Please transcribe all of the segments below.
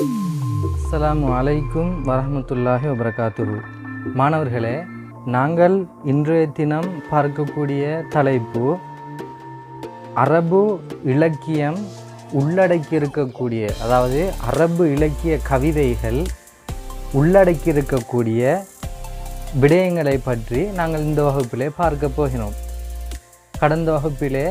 அஸ்லாம் அலைக்கும் வரமத்துல்லாஹி வபரகாத்துரு மாணவர்களே நாங்கள் இன்றைய தினம் பார்க்கக்கூடிய தலைப்பு அரபு இலக்கியம் உள்ளடக்கி இருக்கக்கூடிய அதாவது அரபு இலக்கிய கவிதைகள் உள்ளடக்கி இருக்கக்கூடிய விடயங்களை பற்றி நாங்கள் இந்த வகுப்பிலே பார்க்க போகிறோம். கடந்த வகுப்பிலே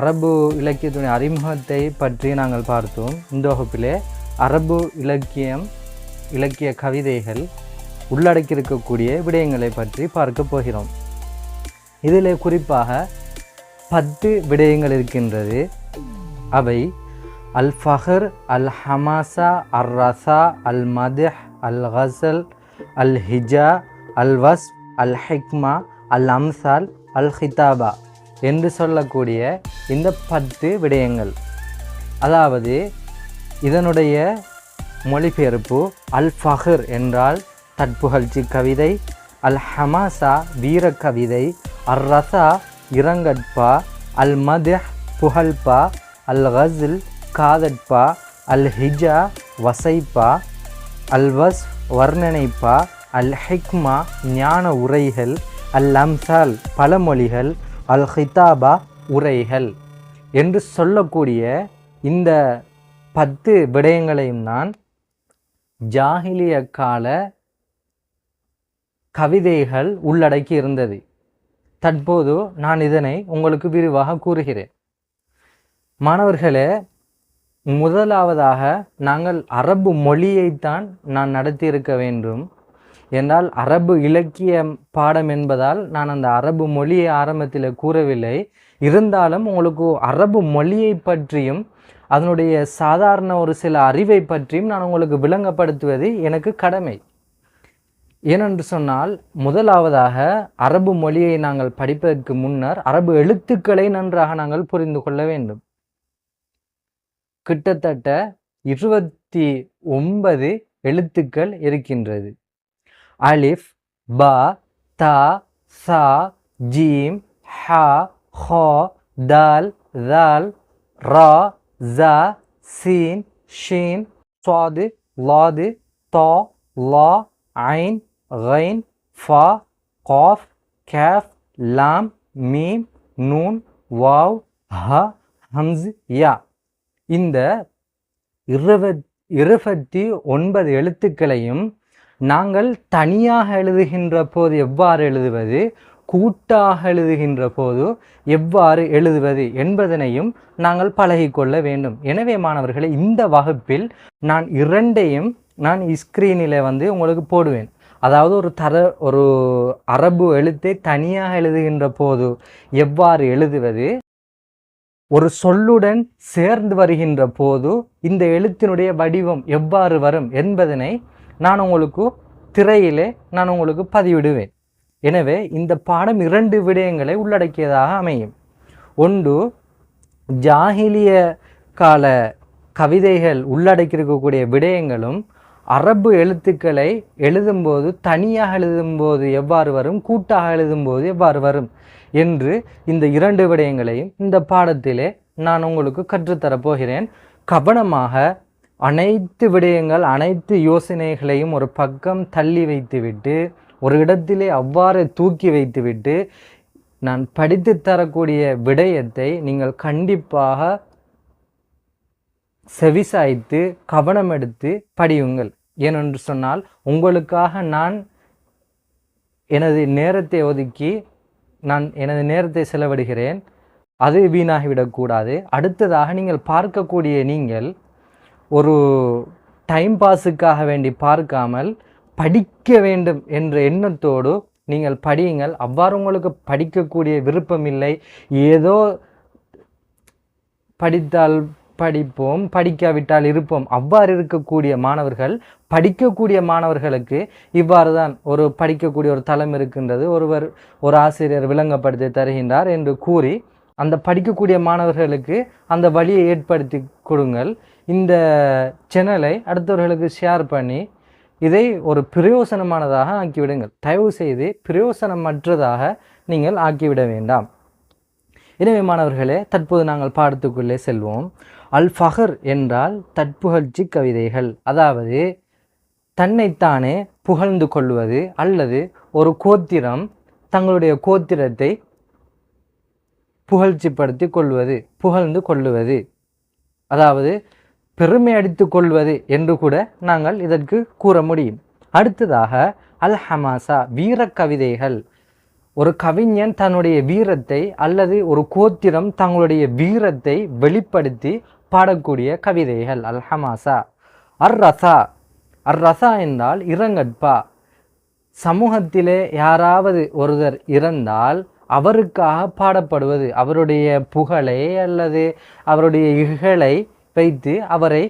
அரபு இலக்கியத்துடைய அறிமுகத்தை பற்றி நாங்கள் பார்த்தோம். இந்த வகுப்பிலே அரபு இலக்கியம் இலக்கிய கவிதைகள் உள்ளடக்கியிருக்கக்கூடிய விடயங்களை பற்றி பார்க்க போகிறோம். இதில் குறிப்பாக பத்து விடயங்கள் இருக்கின்றது. அவை அல் ஃபஹர் அல் ஹமாசா அல் ரசா அல் மதஹ் அல் ஹசல் அல் ஹிஜா அல் வஸ் அல் ஹிக்மா அல் அம்சால் அல் ஹிதாபா என்று சொல்லக்கூடிய இந்த பத்து விடயங்கள். அதாவது இதனுடைய மொழிபெயர்ப்பு அல் ஃபஹர் என்றால் தட்புகழ்ச்சி கவிதை அல் ஹமாசா வீர கவிதை அர் ரசா இரங்கட்பா அல் மதஹ் புகழ்பா அல் ஹசில் காதட்பா அல் ஹிஜா வசைப்பா அல் வஸ் வர்ணனைப்பா அல் ஹிக்மா ஞான உரைகள் அல் அம்சால் பழமொழிகள் அல் ஹிதாபா உரைகள் என்று சொல்லக்கூடிய இந்த பத்து விடயங்களையும் தான் ஜாகிலிய கால கவிதைகள் உள்ளடக்கி இருந்தது. தற்போது நான் இதனை உங்களுக்கு விரிவாக கூறுகிறேன். மாணவர்களே முதலாவதாக நாங்கள் அரபு மொழியைத்தான் நான் நடத்தியிருக்க வேண்டும். என்றால் அரபு இலக்கிய பாடம் என்பதால் நான் அந்த அரபு மொழியை ஆரம்பத்தில் கூறவில்லை. இருந்தாலும் உங்களுக்கு அரபு மொழியை பற்றியும் அதனுடைய சாதாரண ஒரு சில அறிவை பற்றியும் நான் உங்களுக்கு விளங்கப்படுத்துவது எனக்கு கடமை. ஏனென்று சொன்னால் முதலாவதாக அரபு மொழியை நாங்கள் படிப்பதற்கு முன்னர் அரபு எழுத்துக்களை நன்றாக நாங்கள் புரிந்து கொள்ள வேண்டும். கிட்டத்தட்ட இருபத்தி ஒன்பது எழுத்துக்கள் இருக்கின்றது. அலிஃப் பா தா சா ஜீம் ஹா ஹோ தால் தால் ரா ஜா சீன் ஷீன் சுவாது லாது தா லா ஐன் غين ஃபா காஃப் கேஃப் லாம் மீம் நூன் வாவ் ஹ ஹம்ஸ் யா இந்த இருபத் இருபத்தி ஒன்பது எழுத்துக்களையும் நாங்கள் தனியாக எழுதுகின்ற போது எவ்வாறு எழுதுவது கூட்டாக எழுதுகின்ற போது எவ்வாறு எழுதுவது என்பதனையும் நாங்கள் பழகிக்கொள்ள வேண்டும். எனவே மாணவர்களே இந்த வகுப்பில் நான் இரண்டையும் நான் ஸ்க்ரீனில் வந்து உங்களுக்கு போடுவேன். அதாவது ஒரு தர ஒரு அரபு எழுத்தை தனியாக எழுதுகின்ற போது எவ்வாறு எழுதுவது ஒரு சொல்லுடன் சேர்ந்து வருகின்ற போது இந்த எழுத்தினுடைய வடிவம் எவ்வாறு வரும் என்பதனை நான் உங்களுக்கு திரையிலே நான் உங்களுக்கு பதிவிடுவேன். எனவே இந்த பாடம் இரண்டு விடயங்களை உள்ளடக்கியதாக அமையும். ஒன்று ஜாகிலிய கால கவிதைகள் உள்ளடக்கியிருக்கக்கூடிய விடயங்களும் அரபு எழுத்துக்களை எழுதும்போது தனியாக எழுதும்போது எவ்வாறு வரும் கூட்டாக எழுதும்போது எவ்வாறு வரும் என்று இந்த இரண்டு விடயங்களையும் இந்த பாடத்திலே நான் உங்களுக்கு கற்றுத்தரப்போகிறேன் கவனமாக அனைத்து விடயங்கள் அனைத்து யோசனைகளையும் ஒரு பக்கம் தள்ளி வைத்துவிட்டு ஒரு இடத்திலே அவ்வாறு தூக்கி வைத்துவிட்டு நான் படித்து தரக்கூடிய விடயத்தை நீங்கள் கண்டிப்பாக செவிசாய்த்து கவனம் எடுத்து படியுங்கள். ஏனென்று சொன்னால் உங்களுக்காக நான் எனது நேரத்தை ஒதுக்கி நான் எனது நேரத்தை செலவிடுகிறேன். அது வீணாகிவிடக்கூடாது அடுத்ததாக நீங்கள் பார்க்கக்கூடிய நீங்கள் ஒரு டைம் பாஸுக்காக வேண்டி பார்க்காமல் படிக்க வேண்டும் என்ற எண்ணத்தோடு நீங்கள் படியுங்கள். அவ்வாறு உங்களுக்கு படிக்கக்கூடிய விருப்பம் இல்லை. ஏதோ படித்தால் படிப்போம் படிக்காவிட்டால் இருப்போம். அவ்வாறு இருக்கக்கூடிய மாணவர்கள் படிக்கக்கூடிய மாணவர்களுக்கு இவ்வாறு தான் ஒரு படிக்கக்கூடிய ஒரு தளம் இருக்கின்றது. ஒருவர் ஒரு ஆசிரியர் விளங்கப்படுத்தி தருகின்றார் என்று கூறி அந்த படிக்கக்கூடிய மாணவர்களுக்கு அந்த வழியை ஏற்படுத்தி கொடுங்கள். இந்த சேனலை அடுத்தவர்களுக்கு ஷேர் பண்ணி இதை ஒரு பிரயோசனமானதாக ஆக்கிவிடுங்கள். தயவு செய்து பிரயோசனமற்றதாக நீங்கள் ஆக்கிவிட வேண்டாம். எனவே மாணவர்களே தற்போது நாங்கள் பாடத்துக்குள்ளே செல்வோம். அல் ஃபஹர் என்றால் தற்புகழ்ச்சி கவிதைகள். அதாவது தன்னைத்தானே புகழ்ந்து கொள்வது அல்லது ஒரு கோத்திரம் தங்களுடைய கோத்திரத்தை புகழ்ச்சிப்படுத்தி கொள்வது புகழ்ந்து கொள்ளுவது. அதாவது பெருமை அடித்து கொள்வது என்று கூட நாங்கள் இதற்கு கூற முடியும். அடுத்ததாக அல் ஹமாசா வீர கவிதைகள். ஒரு கவிஞன் தன்னுடைய வீரத்தை அல்லது ஒரு கோத்திரம் தங்களுடைய வீரத்தை வெளிப்படுத்தி பாடக்கூடிய கவிதைகள். அல் ஹமாசா அர் ரசா அர் ரசா என்றால் இரங்கற்பா சமூகத்திலே யாராவது ஒருவர் இறந்தால் அவருக்காக பாடப்படுவது. அவருடைய புகழை அல்லது அவருடைய இகழை வைத்து அவரை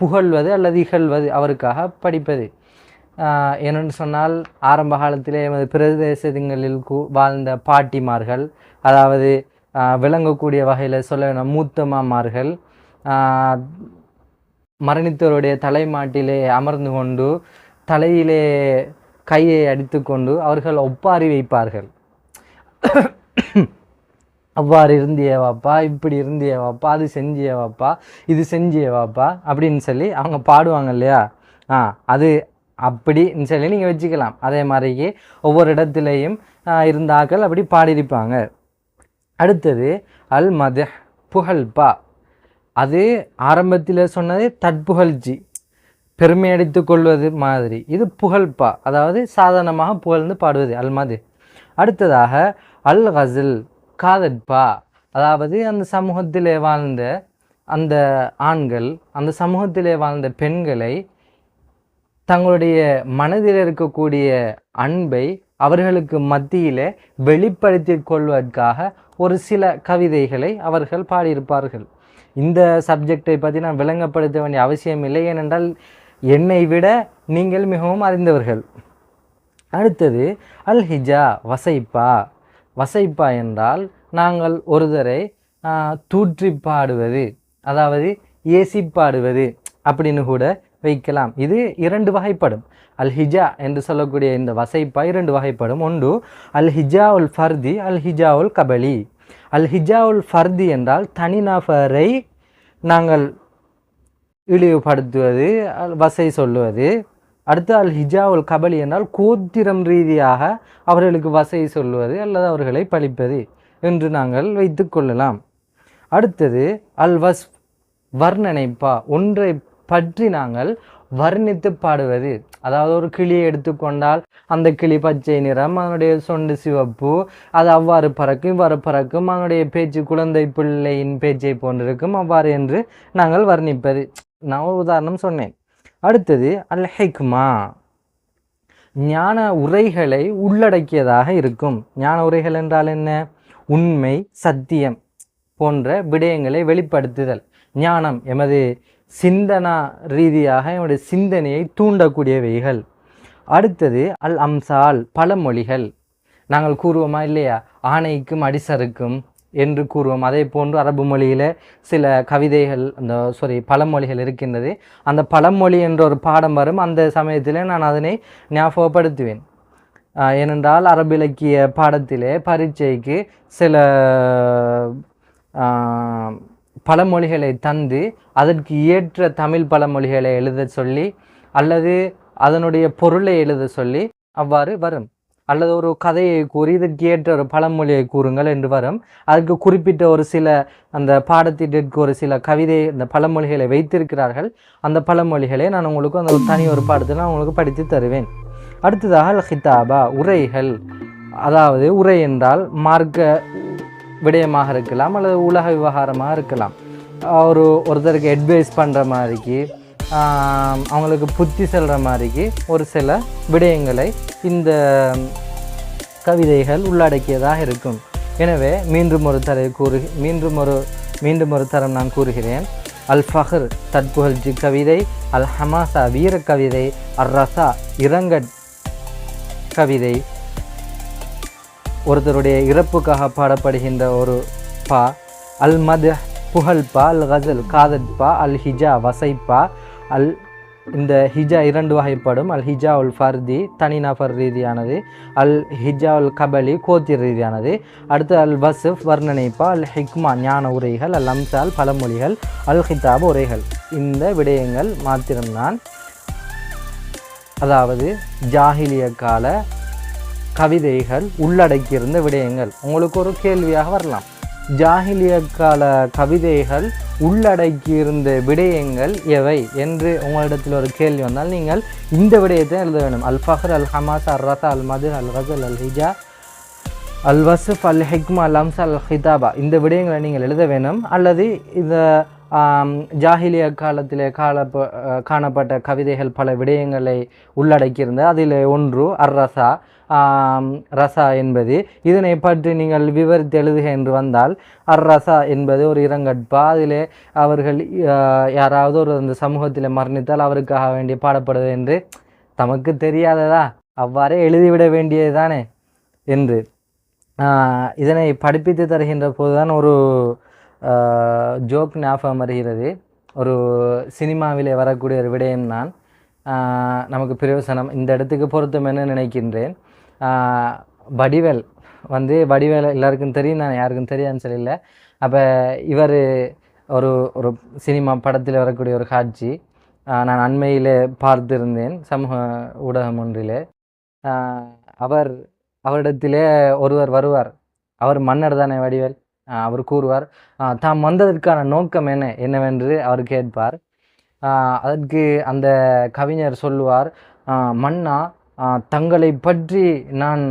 புகழ்வது அல்லது இகழ்வது அவருக்காக படிப்பது. என்னென்னு சொன்னால் ஆரம்ப காலத்திலே எமது பிரதேசங்களில் வாழ்ந்த பாட்டிமார்கள் அதாவது விளங்கக்கூடிய வகையில் சொல்ல வேணும் மூத்த மாமார்கள் மரணித்தவருடைய தலைமாட்டிலே அமர்ந்து கொண்டு தலையிலே கையை அடித்துக்கொண்டு அவர்கள் ஒப்பாரி வைப்பார்கள். அவ்வாறு இருந்தியவாப்பா இப்படி இருந்தியவாப்பா அது செஞ்சியவாப்பா இது செஞ்சியவாப்பா அப்படின்னு சொல்லி அவங்க பாடுவாங்க இல்லையா? ஆ அது அப்படின்னு சொல்லி நீங்கள் வச்சுக்கலாம். அதே மாதிரியே ஒவ்வொரு இடத்துலையும் இருந்தாக்கள் அப்படி பாடியிருப்பாங்க. அடுத்தது அல் மத புகழ்பா. அது ஆரம்பத்தில் சொன்னது தட்புகழ்ச்சி பெருமை அடித்து கொள்வது மாதிரி. இது புகழ்பா அதாவது சாதாரணமாக புகழ்ந்து பாடுவது அல் மது அடுத்ததாக அல் ஹசில் காதற்பா அதாவது அந்த சமூகத்திலே வாழ்ந்த அந்த ஆண்கள் அந்த சமூகத்திலே வாழ்ந்த பெண்களை தங்களுடைய மனதில் இருக்கக்கூடிய அன்பை அவர்களுக்கு மத்தியிலே வெளிப்படுத்தி கொள்வதற்காக ஒரு சில கவிதைகளை அவர்கள் பாடியிருப்பார்கள். இந்த சப்ஜெக்டை பற்றி நான் விளங்கப்படுத்த வேண்டிய அவசியம் இல்லை ஏனென்றால் என்னை விட நீங்கள் மிகவும் அறிந்தவர்கள். அடுத்தது அல் ஹிஜா வசைப்பா. வசைப்பா என்றால் நாங்கள் ஒருதரை தூற்றி பாடுவது அதாவது ஏசி பாடுவது அப்படின்னு கூட வைக்கலாம். இது இரண்டு வகைப்படும். அல் ஹிஜா என்று சொல்லக்கூடிய இந்த வசைப்பா இரண்டு வகைப்படும். ஒன்று அல் ஹிஜா உல் ஃபர்தி அல் ஹிஜா உல் கபலி. அல் ஹிஜா உல் ஃபர்தி என்றால் தனிநபரை நாங்கள் இழிவுபடுத்துவது வசை சொல்லுவது. அடுத்து அல் ஹிஜாவுல் கபலி என்றால் கோத்திரம் ரீதியாக அவர்களுக்கு வசை சொல்லுவது அல்லது அவர்களை பழிப்பது என்று நாங்கள் வைத்து கொள்ளலாம். அடுத்தது அல் வஸ் வர்ணனைப்பா ஒன்றை பற்றி நாங்கள் வர்ணித்து பாடுவது. அதாவது ஒரு கிளியை எடுத்துக்கொண்டால் அந்த கிளி பச்சை நிறம் அதனுடைய சொண்டு சிவப்பு அது அவ்வாறு பறக்கும் இவ்வாறு பறக்கும் அதனுடைய பேச்சு குழந்தை பிள்ளையின் பேச்சை போன்றிருக்கும் அவ்வாறு என்று நாங்கள் வர்ணிப்பது. நான் உதாரணம் சொன்னேன். அடுத்தது அல் ஹெக்மா ஞான உரைகளை உள்ளடக்கியதாக இருக்கும். ஞான உரைகள் என்றால் என்ன? உண்மை சத்தியம் போன்ற விடயங்களை வெளிப்படுத்துதல். ஞானம் எமது சிந்தனா ரீதியாக என்னுடைய சிந்தனையை தூண்டக்கூடியவைகள். அடுத்தது அல் அம்சால் பழமொழிகள். நாங்கள் கூறுவோமா இல்லையா? ஆணைக்கும் அடிசருக்கும் என்று கூறுவோம். அதே போன்று அரபு மொழியில் சில கவிதைகள் அந்த சாரி பழமொழிகள் இருக்கின்றது. அந்த பழமொழி என்ற ஒரு பாடம் வரும். அந்த சமயத்தில் நான் அதனை ஞாபகப்படுத்துவேன். ஏனென்றால் அரபு இலக்கிய பாடத்திலே பரீட்சைக்கு சில பழமொழிகளை தந்து அதற்கு ஏற்ற தமிழ் பழமொழிகளை எழுத சொல்லி அல்லது அதனுடைய பொருளை எழுத சொல்லி அவ்வாறு வரும். அல்லது ஒரு கதையை கூறி இது ஏற்ற ஒரு பழமொழியை கூறுங்கள் என்று வரும். அதுக்கு குறிப்பிட்ட ஒரு சில அந்த பாடத்திற்கு ஒரு சில கவிதை இந்த பழமொழிகளை வைத்திருக்கிறார்கள். அந்த பழமொழிகளை நான் உங்களுக்கு அந்த தனி ஒரு பாடத்தில் நான் உங்களுக்கு படித்து தருவேன். அடுத்ததாக அல் ஹிதாபா உரைகள். அதாவது உரை என்றால் மார்க்க விடயமாக இருக்கலாம் அல்லது உலக விவகாரமாக இருக்கலாம். ஒரு ஒருத்தருக்கு அட்வைஸ் பண்ணுற மாதிரிக்கு அவங்களுக்கு புத்தி செல்கிற மாதிரிக்கு ஒரு சில விடயங்களை இந்த கவிதைகள் உள்ளடக்கியதாக இருக்கும். எனவே மீண்டும் ஒரு தரை கூறு மீண்டும் ஒரு மீண்டும் ஒரு தரம் நான் கூறுகிறேன். அல் ஃபஹர் தற்புகழ்ச்சி கவிதை அல் ஹமாசா வீர கவிதை அர் ரசா இரங்கட் கவிதை. ஒருத்தருடைய இறப்புக்காக பாடப்படுகின்ற ஒரு பா அல் மது புகழ்பா அல் கசல் காதற்பா அல் ஹிஜா வசைப்பா அல் இந்த ஹிஜா இரண்டு வகைப்படும். அல் ஹிஜா உல் ஃபர்தி தனிநபர் ரீதியானது. அல் ஹிஜா உல் கபலி கோத்திர ரீதியானது. அடுத்து அல் வசுஃப் வர்ணனைப்பா அல் ஹிக்மா ஞான உரைகள் அல் அம்சால் பழமொழிகள் அல் ஹிதாப் உரைகள். இந்த விடயங்கள் மாத்திரம்தான். அதாவது ஜாகிலிய கால கவிதைகள் உள்ளடக்கியிருந்த விடயங்கள். உங்களுக்கு ஒரு கேள்வியாக வரலாம். ஜாகிலிய கால கவிதைகள் உள்ளடக்கியிருந்த விடயங்கள் எவை என்று உங்களிடத்தில் ஒரு கேள்வி வந்தால் நீங்கள் இந்த விடயத்தை எழுத வேண்டும். அல் ஃபஹர் அல் ஹமாஸ் அல் ரசா அல் மது அல் ஹசல் அல் ஹிஜா அல் வசுஃப் அல் ஹிக்மா அல் அம்சா அல் ஹிதாபா இந்த விடயங்களை நீங்கள் எழுத வேண்டும் அல்லது இதை ஆம், ஜாஹிலிய காலத்திலே கால காணப்பட்ட கவிதைகள் பல விடயங்களை உள்ளடக்கியிருந்த அதில் ஒன்று அர்ரசா. ரசா என்பது. இதனை பற்றி நீங்கள் விவரித்து எழுதுக என்று வந்தால் அர்ரசா என்பது ஒரு இரங்கட்பா அதிலே அவர்கள் யாராவது ஒரு அந்த சமூகத்தில் மரணித்தால் அவருக்காக வேண்டி பாடப்படுவது என்று தமக்கு தெரியாததா? அவ்வாறே எழுதிவிட வேண்டியது தானே? என்று. இதனை படிப்பித்து தருகின்ற போதுதான் ஒரு ஜோக் ஞாபகம் வருகிறது. ஒரு சினிமாவிலே வரக்கூடிய ஒரு விடயம் நான் நமக்கு பிரயோசனம். இந்த இடத்துக்கு பொருத்தம் என்ன நினைக்கின்றேன்? வடிவேல். வந்து வடிவேல் எல்லாருக்கும் தெரியும் நான் யாருக்கும் தெரியாதுன்னு சொல்லல. அப்போ இவர் ஒரு ஒரு சினிமா படத்தில் வரக்கூடிய ஒரு காட்சி. நான் அண்மையில் பார்த்திருந்தேன் சமூக ஊடகம் ஒன்றில். அவர் அவரிடத்திலே ஒருவர் வருவார். அவர் மன்னர் தானே வடிவேல்? அவர் கூறுவார் தாம் வந்ததற்கான நோக்கம் என்ன என்னவென்று அவர் கேட்பார். அதற்கு அந்த கவிஞர் சொல்லுவார் மன்னா தங்களை பற்றி நான்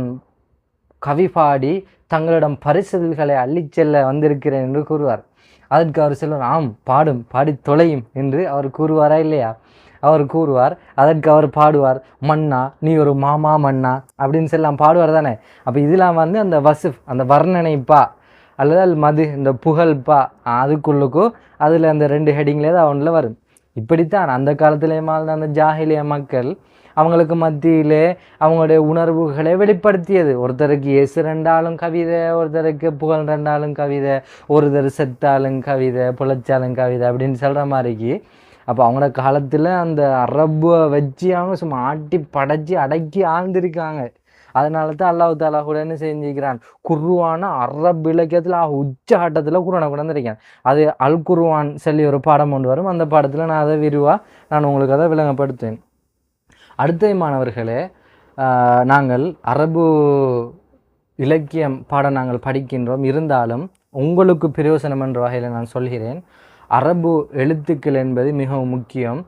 கவி பாடி தங்களிடம் பரிசுகளை அள்ளிச் செல்ல வந்திருக்கிறேன் என்று கூறுவார். அதற்கு அவர் சொல்லுவார் ஆம் பாடும் பாடி தொலையும் என்று அவர் கூறுவாரா இல்லையா? அவர் கூறுவார் அதற்கு அவர் பாடுவார் மன்னா நீ ஒரு மாமா மன்னா அப்படின்னு சொல்லலாம் பாடுவார் தானே? அப்போ இதெல்லாம் வந்து அந்த வசுஃப் அந்த வர்ணனைப்பா அல்லது அது மது இந்த புகழ்ப்பா அதுக்குள்ளுக்கும் அதில் அந்த ரெண்டு ஹெடிங்லேயே தான் ஒன்றில் வரும். இப்படித்தான் அந்த காலத்திலேயுமா அந்த ஜாகிலிய மக்கள் அவங்களுக்கு மத்தியிலே அவங்களுடைய உணர்வுகளை வெளிப்படுத்தியது. ஒருத்தருக்கு எசு ரெண்டாலும் கவிதை ஒருத்தருக்கு புகழ் ரெண்டாலும் கவிதை ஒருத்தர் செத்தாலும் கவிதை புழைச்சாலும் கவிதை அப்படின்னு சொல்கிற மாதிரிக்கு அப்போ அவங்களோட காலத்தில் அந்த அரபை வச்சு அவங்க சும்மா ஆட்டி படைச்சி அடக்கி ஆழ்ந்திருக்காங்க. அதனால தான் அல்லாஹ் தாலா கூட என்ன செஞ்சுக்கிறான்? குருவான அரபு இலக்கியத்தில் உச்ச ஆட்டத்தில் குருவானை வந்திருக்கேன். அது அல் குருவான் சொல்லி ஒரு பாடம் கொண்டு வரும். அந்த பாடத்தில் நான் அதை விரிவாக நான் உங்களுக்கு அதை விளங்கப்படுத்துவேன். அடுத்த மாணவர்களே நாங்கள் அரபு இலக்கியம் பாடம் நாங்கள் படிக்கின்றோம். இருந்தாலும் உங்களுக்கு பிரயோசனம் என்ற வகையில் நான் சொல்கிறேன். அரபு எழுத்துக்கள் என்பது மிகவும் முக்கியம்.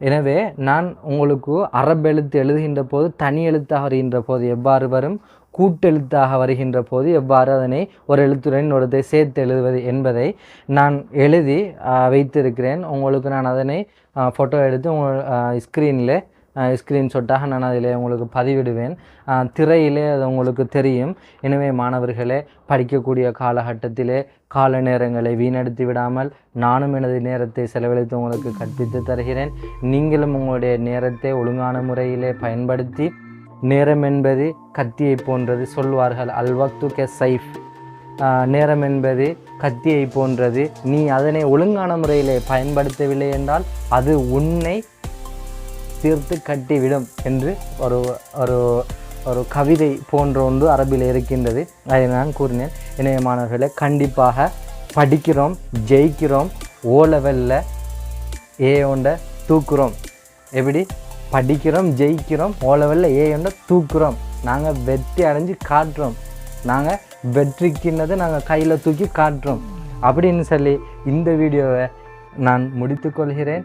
எனவே நான் உங்களுக்கு அரபு எழுத்து எழுதுகின்ற போது தனி எழுத்தாக வருகின்ற போது எவ்வாறு வரும்? கூட்டெழுத்தாக வருகின்ற போது எவ்வாறு அதனை ஒரு எழுத்துடன் ஒருத்தை சேர்த்து எழுதுவது என்பதை நான் எழுதி வைத்திருக்கிறேன். உங்களுக்கு நான் அதனை ஃபோட்டோ எடுத்து உங்கள் ஸ்க்ரீனில் ஸ்க்ரீன்ஷாட்டாக நான் அதில் உங்களுக்கு பதிவிடுவேன். திரையிலே அது உங்களுக்கு தெரியும். எனவே மாணவர்களே படிக்கக்கூடிய காலகட்டத்திலே கால நேரங்களை வீணடித்து விடாமல் நானும் எனது நேரத்தை செலவழித்து உங்களுக்கு கற்பித்து தருகிறேன். நீங்களும் உங்களுடைய நேரத்தை ஒழுங்கான முறையிலே பயன்படுத்தி நேரம் என்பது கத்தியை போன்றது சொல்வார்கள். அல்வக்து கே சைஃப். நேரம் என்பது கத்தியை போன்றது. நீ அதனை ஒழுங்கான முறையிலே பயன்படுத்தவில்லை என்றால் அது உன்னை தீர்த்து கட்டிவிடும் என்று ஒரு ஒரு ஒரு கவிதை போன்ற ஒன்று அரபில் இருக்கின்றது. அதை நான் கூறினேன். இணைய மாணவர்களை கண்டிப்பாக படிக்கிறோம் ஜெயிக்கிறோம் ஓ லெவலில் ஏ ஒன்றை தூக்குறோம். எப்படி? படிக்கிறோம் ஜெயிக்கிறோம் ஓ லெவலில் ஏ ஒன்றை தூக்குறோம். நாங்கள் வெற்றி அடைஞ்சு காட்டுறோம். நாங்கள் வெற்றிக்கின்றதை நாங்கள் கையில் தூக்கி காட்டுறோம். அப்படின்னு சொல்லி இந்த வீடியோவை நான் முடித்துக்கொள்கிறேன்